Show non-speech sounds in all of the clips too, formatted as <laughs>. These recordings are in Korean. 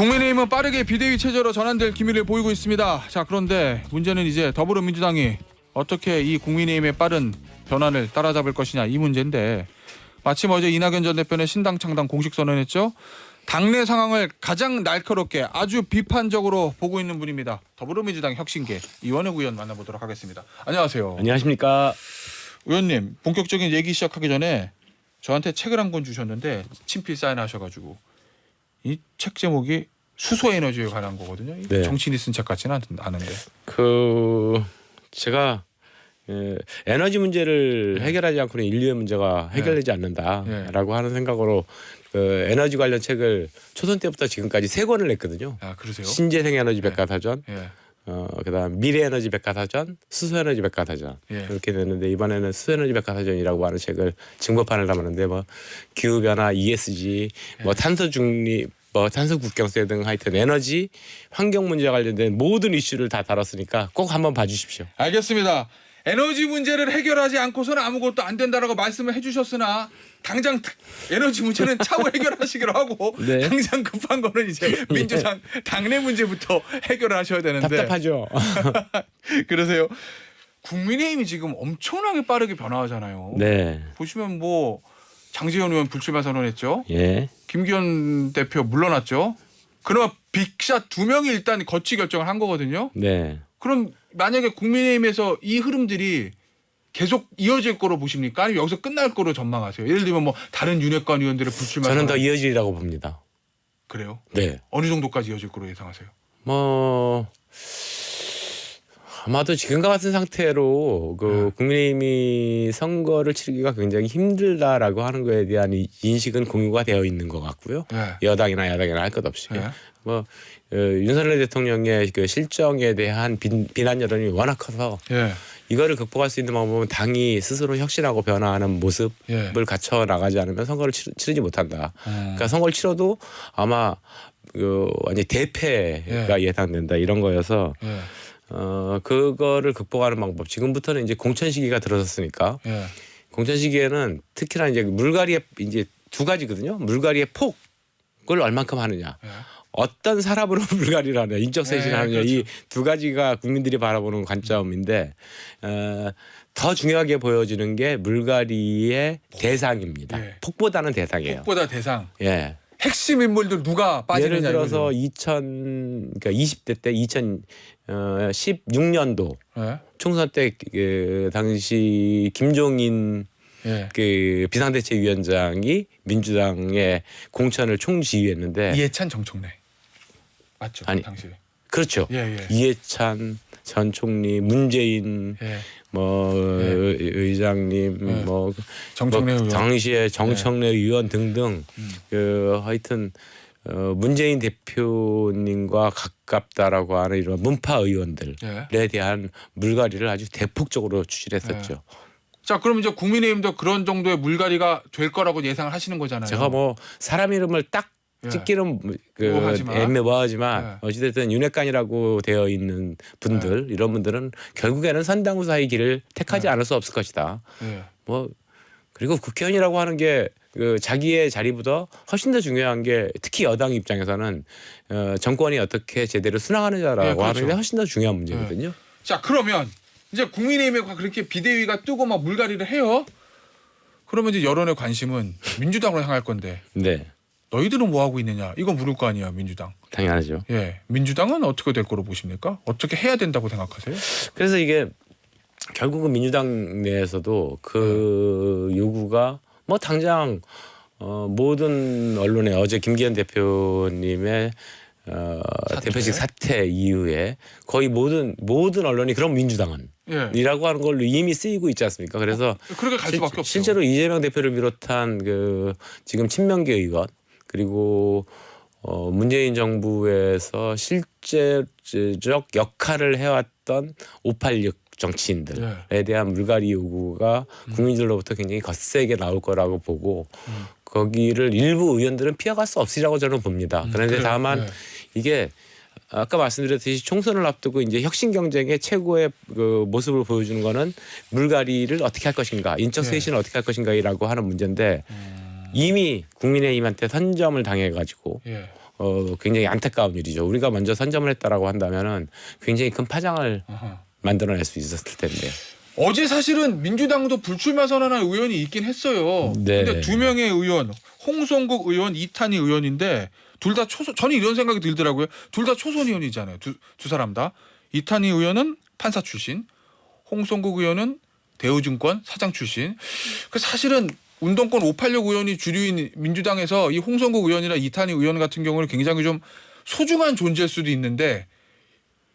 국민의힘은 빠르게 비대위 체제로 전환될 기미를 보이고 있습니다. 자 그런데 문제는 이제 더불어민주당이 어떻게 이 국민의힘의 빠른 변환을 따라잡을 것이냐 이 문제인데 마침 어제 이낙연 전 대표는 신당 창당 공식 선언했죠. 당내 상황을 가장 날카롭게 아주 비판적으로 보고 있는 분입니다. 더불어민주당 혁신계 이원영 의원 만나보도록 하겠습니다. 안녕하세요. 안녕하십니까. 의원님 본격적인 얘기 시작하기 전에 저한테 책을 한 권 주셨는데 친필 사인하셔가지고 이 책 제목이 수소 에너지에 관한 거거든요. 이 네. 정치인이 쓴 책 같지는 않- 않은데. 그 제가 예, 에너지 문제를 네. 해결하지 않고는 인류의 문제가 해결되지 않는다라고 하는 생각으로 그 에너지 관련 책을 초선 때부터 지금까지 세 권을 냈거든요. 아 그러세요? 신재생 에너지 네. 백과사전, 예. 어 그다음 미래 에너지 백과사전, 수소 에너지 백과사전 예. 이렇게 냈는데 이번에는 수소 에너지 백과사전이라고 하는 책을 증거판을 담았는데 뭐 기후 변화, ESG, 뭐 예. 탄소 중립 뭐 탄소 국경세 등 하여튼 에너지 환경 문제와 관련된 모든 이슈를 다 다뤘으니까 꼭 한번 봐주십시오. 알겠습니다. 에너지 문제를 해결하지 않고서는 아무것도 안 된다라고 말씀을 해주셨으나 당장 특- 에너지 문제는 차후 해결하시기로 하고 <laughs> 네. 당장 급한 거는 이제 <laughs> 민주당 당내 문제부터 해결을 하셔야 되는데 답답하죠. <laughs> 그러세요. 국민의힘이 지금 엄청나게 빠르게 변화하잖아요. 네. 보시면 뭐 장재현 의원 불출마 선언했죠. 예. 김기현 대표 물러났죠. 그나마 빅샷 두 명이 일단 거치 결정을 한 거거든요. 네. 그럼 만약에 국민의힘에서 이 흐름들이 계속 이어질 거로 보십니까? 아니면 여기서 끝날 거로 전망하세요? 예를 들면 뭐 다른 윤핵관 의원들의 불출마 저는 더 선언. 이어지리라고 봅니다. 그래요? 네. 어느 정도까지 이어질 거로 예상하세요? 뭐 아마도 지금과 같은 상태로 그 네. 국민의힘이 선거를 치르기가 굉장히 힘들다라고 하는 거에 대한 이- 인식은 공유가 되어 있는 것 같고요. 네. 여당이나 야당이나 할 것 없이 네. 뭐 어, 윤석열 대통령의 그 실정에 대한 빈, 비난 여론이 워낙 커서 예. 이거를 극복할 수 있는 방법은 당이 스스로 혁신하고 변화하는 모습을 예. 갖춰 나가지 않으면 선거를 치르, 치르지 못한다. 음. 그러니까 선거를 치러도 아마 그 완전 대패가 예. 상된다 이런 거여서 예. 어 그거를 극복하는 방법 지금부터는 이제 공천 시기가 들어섰으니까 예. 공천 시기에는 특히나 이제 물갈이의 이제 두 가지거든요 물갈이의 폭을 얼만큼 하느냐 예. 어떤 사람으로 <laughs> 물갈이를 하느냐 인적 쇄신을 네, 하느냐 그렇죠. 이두 가지가 국민들이 바라보는 관점인데 어, 더 중요하게 보여지는 게 물갈이의 대상입니다 예. 폭보다는 대상이에요 폭보다 대상. 예. 핵심 인물들 누가 빠지느냐 예를 들어서 이거죠. 2000 그러니까 20대 때 2016년도 예. 총선 때 그 당시 김종인 예. 그 비상대책위원장이 민주당의 공천을 총지휘했는데 이해찬 정청래 맞죠? 아니. 당시에. 그렇죠. 예, 예. 이해찬 전 총리, 문재인 예. 뭐 네. 의- 의장님 네. 뭐, 정청래 뭐 의원. 당시에 정청래 의원 등등 음. 그 하여튼 어, 문재인 대표님과 가깝다라고 하는 이런 문파 의원들에 예. 대한 물갈이를 아주 대폭적으로 추진했었죠. 자, 그럼 이제 국민의힘도 그런 정도의 물갈이가 될 거라고 예상을 하시는 거잖아요. 제가 뭐 사람 이름을 딱 예. 찍기는 그 뭐하지만. 애매모하지만 네. 어찌됐든 윤핵관이라고 되어 있는 분들 이런 분들은 결국에는 선당우사의 길을 택하지 네. 않을 수 없을 것이다. 예. 뭐 그리고 국회의원이라고 하는 게 그 자기의 자리보다 훨씬 더 중요한 게 특히 여당 입장에서는 어, 정권이 어떻게 제대로 순항하느냐라고 네, 그렇죠. 하는 게 훨씬 더 중요한 문제거든요. 자, 그러면 이제 국민의힘에 그렇게 비대위가 뜨고 막 물갈이를 해요. 그러면 이제 여론의 관심은 민주당으로 향할 건데 네, 너희들은 뭐 하고 있느냐 이거 물을 거 아니야 민주당. 당연하죠. 예, 민주당은 어떻게 될 거로 보십니까? 어떻게 해야 된다고 생각하세요? 그래서 이게 결국은 민주당 내에서도 그 요구가 뭐 당장 어 모든 언론에 어제 김기현 대표님의 어 사퇴. 대표직 사퇴 이후에 거의 모든 모든 언론이 그럼 민주당은 예, 이라고 하는 걸로 이미 쓰이고 있지 않습니까? 그래서 그렇게 갈 수밖에 없죠. 실제로 이재명 대표를 비롯한 그 지금 친명계 의원 그리고 어 문재인 정부에서 실제적 역할을 해왔던 586 정치인들에 예. 대한 물갈이 요구가 국민들로부터 굉장히 거세게 나올 거라고 보고 음. 거기를 일부 의원들은 피해갈 수 없으리라고 저는 봅니다. 음, 그런데 그래요. 다만 예. 이게 아까 말씀드렸듯이 총선을 앞두고 이제 혁신 경쟁의 최고의 그 모습을 보여주는 거는 물갈이를 어떻게 할 것인가, 인적 네. 쇄신을 어떻게 할 것인가이라고 하는 문제인데 음, 이미 국민의힘한테 선점을 당해가지고 예. 어, 굉장히 안타까운 일이죠. 우리가 먼저 선점을 했다라고 한다면은 굉장히 큰 파장을 아하. 만들어낼 수 있었을 텐데. 어제 사실은 민주당도 불출마 선언한 의원이 있긴 했어요. 네. 근데 두 명의 의원, 홍성국 의원, 이탄희 의원인데 둘 다 초선. 저는 이런 생각이 들더라고요. 둘 다 초선 의원이잖아요. 두, 두 사람 다. 이탄희 의원은 판사 출신, 홍성국 의원은 대우증권 사장 출신. 그 사실은 운동권 586 의원이 주류인 민주당에서 이 홍성국 의원이나 이탄희 의원 같은 경우는 굉장히 좀 소중한 존재일 수도 있는데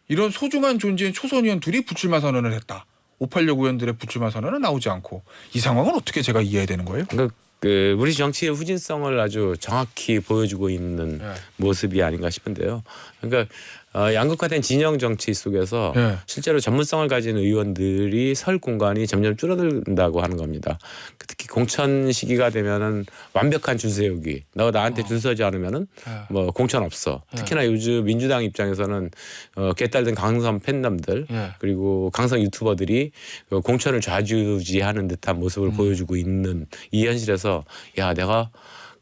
이런 소중한 존재인 초선 의원 둘이 불출마 선언을 했다. 586 의원들의 불출마 선언은 나오지 않고 이 상황은 어떻게 제가 이해해야 되는 거예요? 그러니까 그 우리 정치의 후진성을 아주 정확히 보여주고 있는 네. 모습이 아닌가 싶은데요. 그러니까 어, 양극화된 진영 정치 속에서 네. 실제로 전문성을 가진 의원들이 설 공간이 점점 줄어든다고 하는 겁니다. 특히 공천 시기가 되면은 완벽한 줄 세우기. 너 나한테 줄 서지 않으면은 네. 뭐 공천 없어. 특히나 요즘 민주당 입장에서는 어, 개딸된 강성 팬덤들 예. 그리고 강성 유튜버들이 그 공천을 좌지우지하는 듯한 모습을 보여주고 있는 이 현실에서 야 내가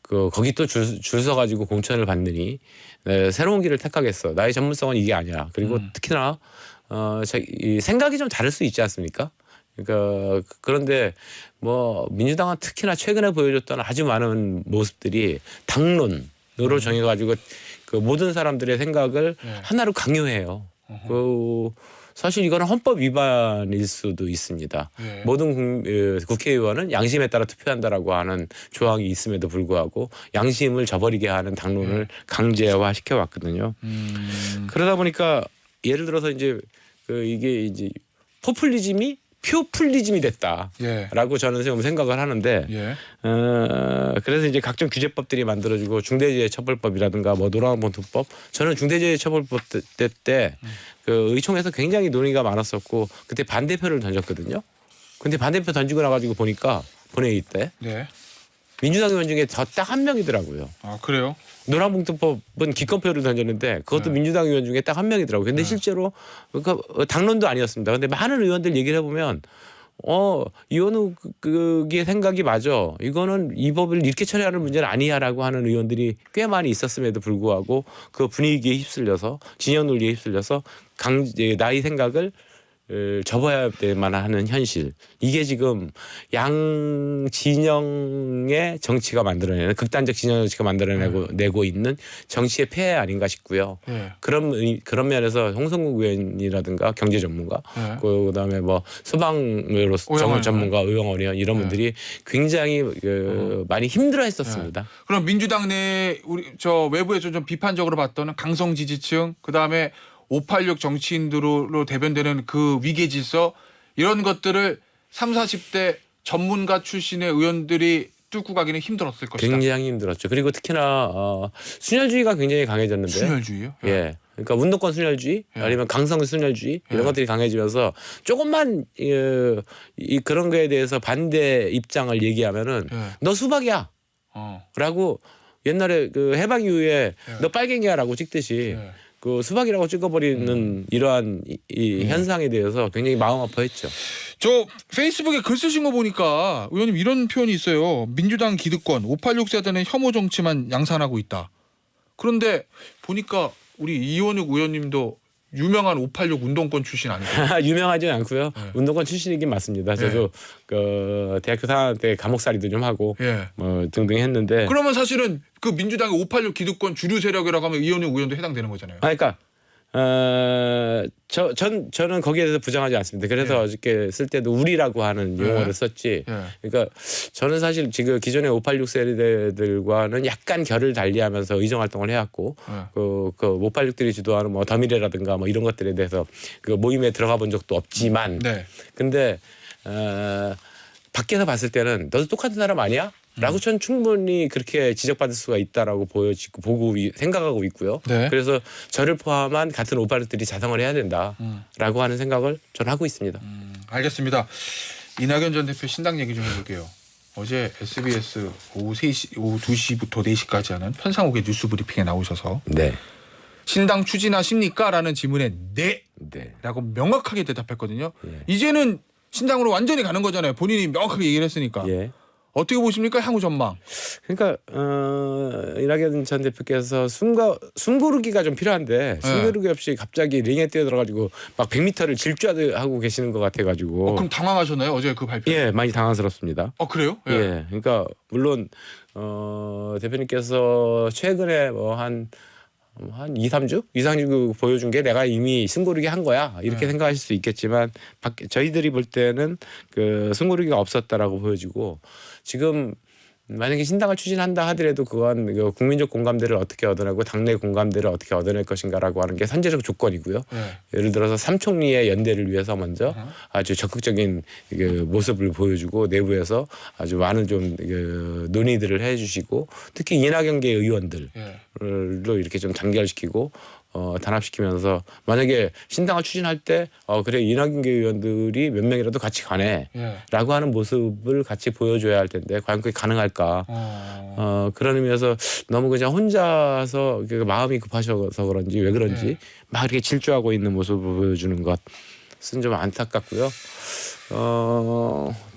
그 거기 또 줄 줄 서가지고 공천을 받느니 네, 새로운 길을 택하겠어. 나의 전문성은 이게 아니야. 그리고 특히나 어, 자, 이 생각이 좀 다를 수 있지 않습니까? 그러니까 그런데 뭐 민주당은 특히나 최근에 보여줬던 아주 많은 모습들이 당론으로 정해가지고 그 모든 사람들의 생각을 네. 하나로 강요해요. 그 사실 이거는 헌법 위반일 수도 있습니다. 예. 모든 국- 어, 국회의원은 양심에 따라 투표한다라고 하는 조항이 있음에도 불구하고 양심을 저버리게 하는 당론을 강제화 시켜 왔거든요. 음, 그러다 보니까 예를 들어서 이제 그 이게 이제 포퓰리즘이 표퓰리즘이 됐다라고 예. 저는 좀 생각을 하는데 예. 어, 그래서 이제 각종 규제법들이 만들어지고 중대재해처벌법이라든가 뭐 노란봉투법 저는 중대재해처벌법 때- 때그 의총에서 굉장히 논의가 많았었고 그때 반대표를 던졌거든요. 근데 반대표 던지고 나가지고 보니까 본회의 때 네. 민주당 의원 중에 저 딱 한 명이더라고요. 아 그래요? 노란봉투법은 기권표를 던졌는데 그것도 네. 민주당 의원 중에 딱 한 명이더라고요. 근데 네. 실제로 그 당론도 아니었습니다. 근데 많은 의원들 얘기를 해보면 어 이원우 그게 생각이 맞아. 이거는 이 법을 이렇게 처리하는 문제는 아니야라고 하는 의원들이 꽤 많이 있었음에도 불구하고 그 분위기에 휩쓸려서 진영 논리에 휩쓸려서 강 예, 나의 생각을 을 접어야 될만 하는 현실 이게 지금 양 진영의 정치가 만들어내는 극단적 진영 정치가 만들어내고 내고 있는 정치의 폐해 아닌가 싶고요. 예. 그런 의- 그런 면에서 홍성국 의원이라든가 경제 전문가 예. 그다음에 뭐 소방으로 오영환 정 전문가 의원원 의원 이런 네. 분들이 굉장히 그 많이 힘들어했었습니다. 그럼 민주당 내 우리 저 외부에서 좀 비판적으로 봤던 강성 지지층 그다음에 586 정치인들로 대변되는 그 위계 질서 이런 것들을 3, 40대 전문가 출신의 의원들이 뚫고 가기는 힘들었을 것이다. 굉장히 힘들었죠. 그리고 특히나 어, 순혈주의가 굉장히 강해졌는데 순혈주의요? 예. 그러니까 운동권 순혈주의 예. 아니면 강성 순혈주의 이런 예. 것들이 강해지면서 조금만 이, 이 그런 거에 대해서 반대 입장을 얘기하면은 예. 너 수박이야. 어. 라고 옛날에 그 해방 이후에 예. 너 빨갱이야라고 찍듯이 예. 그 수박이라고 찍어버리는 이러한 이, 이 음. 현상에 대해서 굉장히 마음 아파했죠. 저 페이스북에 글 쓰신 거 보니까 의원님 이런 표현이 있어요. 민주당 기득권 586 세대는 혐오 정치만 양산하고 있다. 그런데 보니까 우리 이원욱 의원님도 유명한 586 운동권 출신 아니에요? <laughs> 유명하지는 않고요. 네. 운동권 출신이긴 맞습니다. 저도 그 대학교 4학년 때 감옥살이도 좀 하고 예. 뭐 등등 했는데 그러면 사실은 그 민주당의 586 기득권 주류 세력이라고 하면 이원욱 의원도 해당되는 거잖아요. 아, 그러니까 어 저 전 저는 거기에 대해서 부정하지 않습니다. 그래서 예. 어저께 쓸 때도 우리라고 하는 예. 용어를 썼지. 예. 그러니까 저는 사실 지금 기존의 586 세대들과는 약간 결을 달리하면서 의정 활동을 해왔고 예. 그, 그 586들이 주도하는 뭐 더미래라든가 뭐 이런 것들에 대해서 그 모임에 들어가 본 적도 없지만 네. 근데 어, 밖에서 봤을 때는 너도 똑같은 사람 아니야? 라고 전 충분히 그렇게 지적받을 수가 있다라고 보여지고 보고 이- 생각하고 있고요. 네. 그래서 저를 포함한 같은 오빠들이 자성을 해야 된다라고 음. 하는 생각을 전 하고 있습니다. 음, 알겠습니다. 이낙연 전 대표 신당 얘기 좀 해볼게요. 어제 SBS 오후 3시, 오후 2시부터 4시까지 하는 편상옥의 뉴스 브리핑에 나오셔서 네. 신당 추진하십니까? 라는 질문에 네! 네. 라고 명확하게 대답했거든요. 예. 이제는 신당으로 완전히 가는 거잖아요. 본인이 명확하게 얘기를 했으니까. 예. 어떻게 보십니까 향후 전망? 그러니까 어, 이낙연 전 대표께서 숨가 숨고르기가 좀 필요한데 네. 숨고르기 없이 갑자기 링에 뛰어들어가지고 막 100m를 질주하고 계시는 것 같아가지고 어, 그럼 당황하셨나요 어제 그 발표? 예 많이 당황스럽습니다. 어 그래요? 예. 그러니까 물론 어, 대표님께서 최근에 뭐한 한 2, 3주? 2, 3주 보여준 게 내가 이미 승고르기 한 거야. 이렇게 네. 생각하실 수 있겠지만 밖- 저희들이 볼 때는 그 승고르기가 없었다라고 보여지고 지금 만약에 신당을 추진한다 하더라도 그건 그 국민적 공감대를 어떻게 얻어내고 당내 공감대를 어떻게 얻어낼 것인가라고 하는 게 선제적 조건이고요. 예. 예를 들어서 삼총리의 연대를 위해서 먼저 어허. 아주 적극적인 그 모습을 보여주고 내부에서 아주 많은 좀 그 논의들을 해주시고 특히 이낙연계 의원들로 예. 이렇게 좀 단결시키고 어, 단합시키면서 만약에 신당을 추진할 때 어, 그래 이낙연계 의원들이 몇 명이라도 같이 가네. 예. 라고 하는 모습을 같이 보여줘야 할 텐데 과연 그게 가능할까? 어. 어 그런 의미에서 너무 그냥 혼자서 그 마음이 급하셔서 그런지 왜 그런지 네. 막 이렇게 질주하고 있는 모습을 보여주는 것은 좀 안타깝고요. 어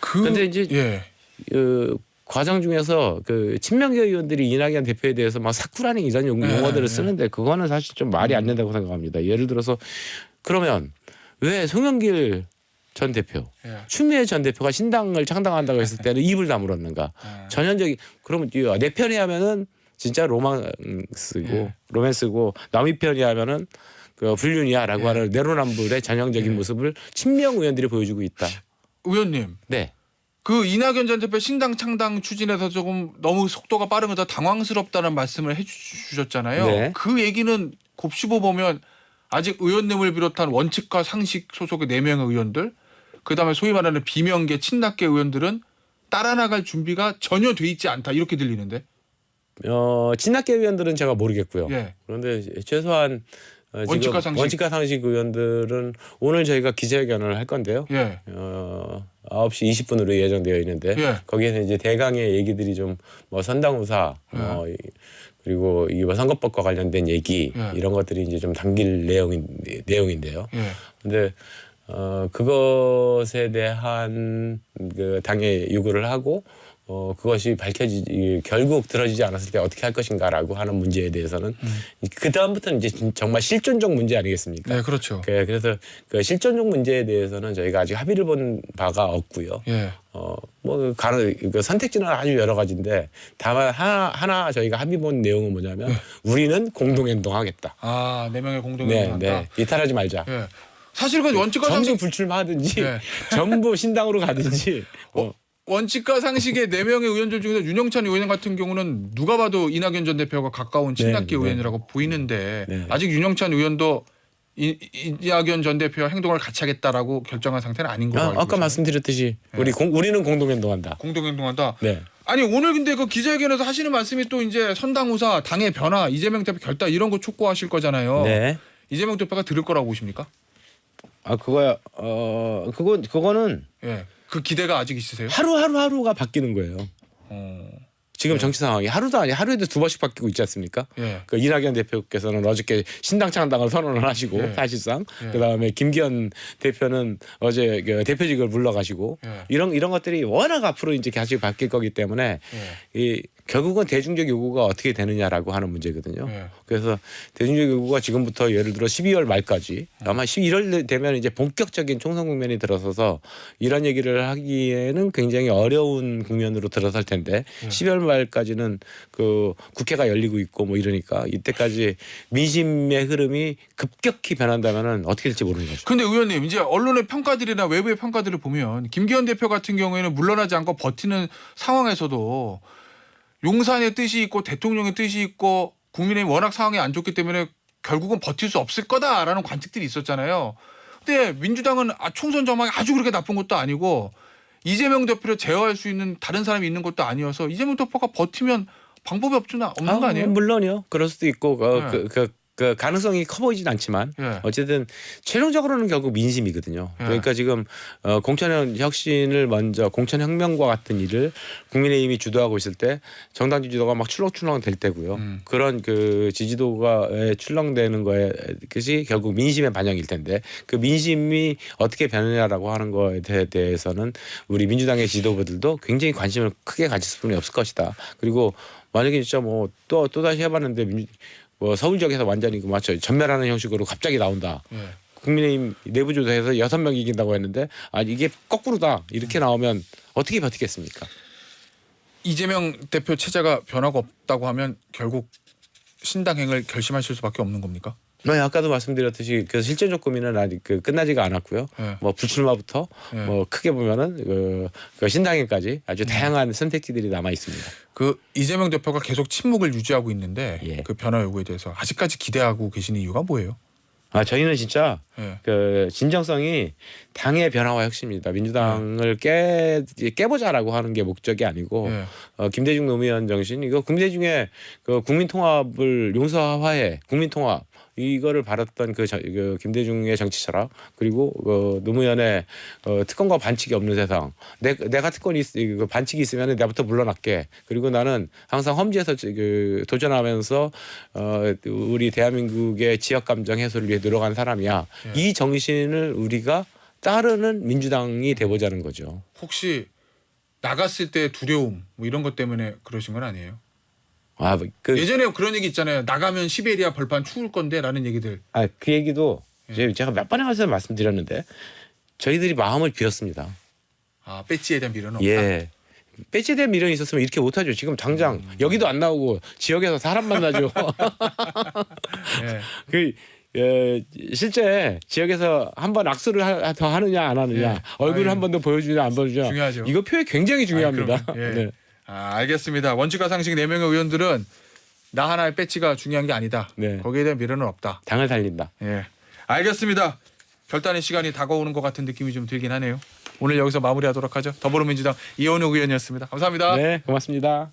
그 근데 이제 예. 그 과정 중에서 그 친명계 의원들이 이낙연 대표에 대해서 막 사쿠라는 이런 용- 네, 용어들을 네. 쓰는데 그거는 사실 좀 말이 안 된다고 생각합니다. 예를 들어서 그러면 왜 송영길 전 대표, 예. 추미애 전 대표가 신당을 창당한다고 했을 때는 입을 다물었는가? 아. 전형적인 그러면 이내 편이 하면은 진짜 로망스고 예. 로맨스고 남의 편이 하면은 그 불륜이야라고 예. 하는 내로남불의 전형적인 예. 모습을 친명 의원들이 보여주고 있다. 의원님 네. 그 이낙연 전 대표 신당 창당 추진에서 조금 너무 속도가 빠른 거다 당황스럽다는 말씀을 해주셨잖아요. 네. 그 얘기는 곱씹어 보면 아직 의원님을 비롯한 원칙과 상식 소속의 네 명의 의원들, 그 다음에 소위 말하는 비명계 친낙계 의원들은 따라 나갈 준비가 전혀 돼 있지 않다 이렇게 들리는데. 어 친낙계 의원들은 제가 모르겠고요. 예. 그런데 최소한 어, 원칙과 상식. 원칙과 상식 의원들은 오늘 저희가 기자회견을 할 건데요. 예. 어 9시 20분으로 예정되어 있는데 예. 거기에는 이제 대강의 얘기들이 좀 뭐 선당우사 뭐 이- 그리고 이뭐 선거법과 관련된 얘기 예. 이런 것들이 이제 좀 담길 내용인 내용인데요. 예. 근데 어 그것에 대한 그 당의 요구를 하고 어 그것이 밝혀지 이- 결국 들어지지 않았을 때 어떻게 할 것인가라고 하는 문제에 대해서는 그 다음부터는 이제 진- 정말 실존적 문제 아니겠습니까? 네, 그렇죠. 그- 그래서 그 실존적 문제에 대해서는 저희가 아직 합의를 본 바가 없고요. 예. 어뭐 가능 그 선택지는 아주 여러 가지인데 다만 하나 하나 저희가 합의 본 내용은 뭐냐면 우리는 공동 행동하겠다. 아, 네 명의 공동 네, 행동한다. 네. 이탈하지 말자. 예. 사실 그 원칙과 전부 상식 불출마하든지 <laughs> 네. 전부 신당으로 가든지 <laughs> 어, 원칙과 상식의 네 명의 의원들 중에서 윤영찬 의원 같은 경우는 누가 봐도 이낙연 전 대표가 가까운 친낙계 네, 네. 의원이라고 보이는데 네. 아직 윤영찬 의원도 이, 이낙연 전 대표와 행동을 같이 하겠다라고 결정한 상태는 아닌 걸로 아, 아까 있어요. 말씀드렸듯이 우리 공, 우리는 공동 행동한다. 공동 행동한다. 네. 아니 오늘 근데 그 기자회견에서 하시는 말씀이 또 이제 선당우사 당의 변화 이재명 대표 결단 이런 거 촉구하실 거잖아요. 네. 이재명 대표가 들을 거라고 보십니까? 아 그거야 어 그거 그거는 예. 그 기대가 아직 있으세요? 하루 하루 하루가 바뀌는 거예요. 어. 지금 정치 상황이 하루도 아니 하루에도 두 번씩 바뀌고 있지 않습니까? 예. 그 이낙연 대표께서는 어저께 신당 창당을 선언을 하시고 예. 사실상 예. 그다음에 김기현 대표는 어제 그 대표직을 물러가시고 예. 이런 이런 것들이 워낙 앞으로 이제 계속 바뀔 거기 때문에 예. 이 결국은 대중적 요구가 어떻게 되느냐라고 하는 문제거든요. 예. 그래서 대중적 요구가 지금부터 예를 들어 12월 말까지 아마 11월 되면 이제 본격적인 총선 국면이 들어서서 이런 얘기를 하기에는 굉장히 어려운 국면으로 들어설 텐데 예. 12월 말까지는 그 국회가 열리고 있고 뭐 이러니까 이때까지 민심의 흐름이 급격히 변한다면은 어떻게 될지 모르는 거죠. 근데 의원님 이제 언론의 평가들이나 외부의 평가들을 보면 김기현 대표 같은 경우에는 물러나지 않고 버티는 상황에서도 용산의 뜻이 있고 대통령의 뜻이 있고 국민의힘 워낙 상황이 안 좋기 때문에 결국은 버틸 수 없을 거다라는 관측들이 있었잖아요. 근데 민주당은 아, 총선 전망이 아주 그렇게 나쁜 것도 아니고 이재명 대표를 제어할 수 있는 다른 사람이 있는 것도 아니어서 이재명 대표가 버티면 방법이 없잖아 없는 거 아, 아니에요? 물론이요. 그럴 수도 있고 어, 네. 그, 그, 그 가능성이 커 보이진 않지만 예. 어쨌든 최종적으로는 결국 민심이거든요. 예. 그러니까 지금 어, 공천 혁신을 먼저 공천 혁명과 같은 일을 국민의힘이 주도하고 있을 때 정당 지지도가 막 출렁출렁 될 때고요. 음. 그런 그 지지도가 에, 출렁되는 거에 그것이 결국 민심의 반영일 텐데 그 민심이 어떻게 변하냐라고 하는 거에 대- 대해서는 우리 민주당의 지도부들도 굉장히 관심을 크게 가질 수는 없을 것이다. 그리고 만약에 진짜 뭐 또 또 다시 해봤는데 민주 뭐 서울 지역에서 완전히 그 맞죠 전멸하는 형식으로 갑자기 나온다. 예. 국민의힘 내부 조사에서 여섯 명 이긴다고 했는데 아 이게 거꾸로다 이렇게 나오면 어떻게 버티겠습니까? 이재명 대표 체제가 변화가 없다고 하면 결국 신당행을 결심하실 수밖에 없는 겁니까? 네, 아까도 말씀드렸듯이 그 실전적 고민은 아직 그 끝나지가 않았고요. 예. 뭐 불출마부터 예. 뭐 크게 보면은 그, 그 신당행까지 아주 다양한 선택지들이 남아 있습니다. 그 이재명 대표가 계속 침묵을 유지하고 있는데 예. 그 변화 요구에 대해서 아직까지 기대하고 계시는 이유가 뭐예요? 아 저희는 진짜 예. 그 진정성이 당의 변화와 혁신입니다. 민주당을 깨 깨보자라고 하는 게 목적이 아니고 예. 어, 김대중 노무현 정신 이거 국민대중의 그 국민 통합을 용서화해 국민 통합 이거를 바랐던 그, 저- 그 김대중의 정치 철학 그리고 어, 노무현의 어, 특권과 반칙이 없는 세상 내, 내가 특권이 있, 그 반칙이 있으면 내가부터 물러날게 그리고 나는 항상 험지에서 저- 그 도전하면서 어, 우리 대한민국의 지역 감정 해소를 위해 노력한 사람이야 예. 이 정신을 우리가 따르는 민주당이 돼보자는 거죠. 혹시 나갔을 때 두려움 뭐 이런 것 때문에 그러신 건 아니에요? 아, 그, 예전에 그런 얘기 있잖아요. 나가면 시베리아 벌판 추울 건데라는 얘기들. 아, 그 얘기도 예. 제- 제가 몇 번에 가서 말씀드렸는데 저희들이 마음을 비웠습니다. 아 배지에 대한 미련은 없다. 예. 배치에 대한 미련이 있었으면 이렇게 못하죠. 지금 당장 음. 여기도 안 나오고 지역에서 사람 만나죠. <laughs> <laughs> 예. 그 예, 실제 지역에서 한 번 악수를 하, 더 하느냐 안 하느냐 예. 얼굴을 아유. 한번 더 보여주냐 안 보여주냐 중요하죠. 이거 표현 굉장히 중요합니다. 그럼요. 예. <laughs> 네. 아, 알겠습니다. 원칙과 상식 4명의 의원들은 나 하나의 배지가 중요한 게 아니다. 네. 거기에 대한 미련은 없다. 당을 살린다. 예. 알겠습니다. 결단의 시간이 다가오는 것 같은 느낌이 좀 들긴 하네요. 오늘 여기서 마무리하도록 하죠. 더불어민주당 이원욱 의원이었습니다. 감사합니다. 네, 고맙습니다.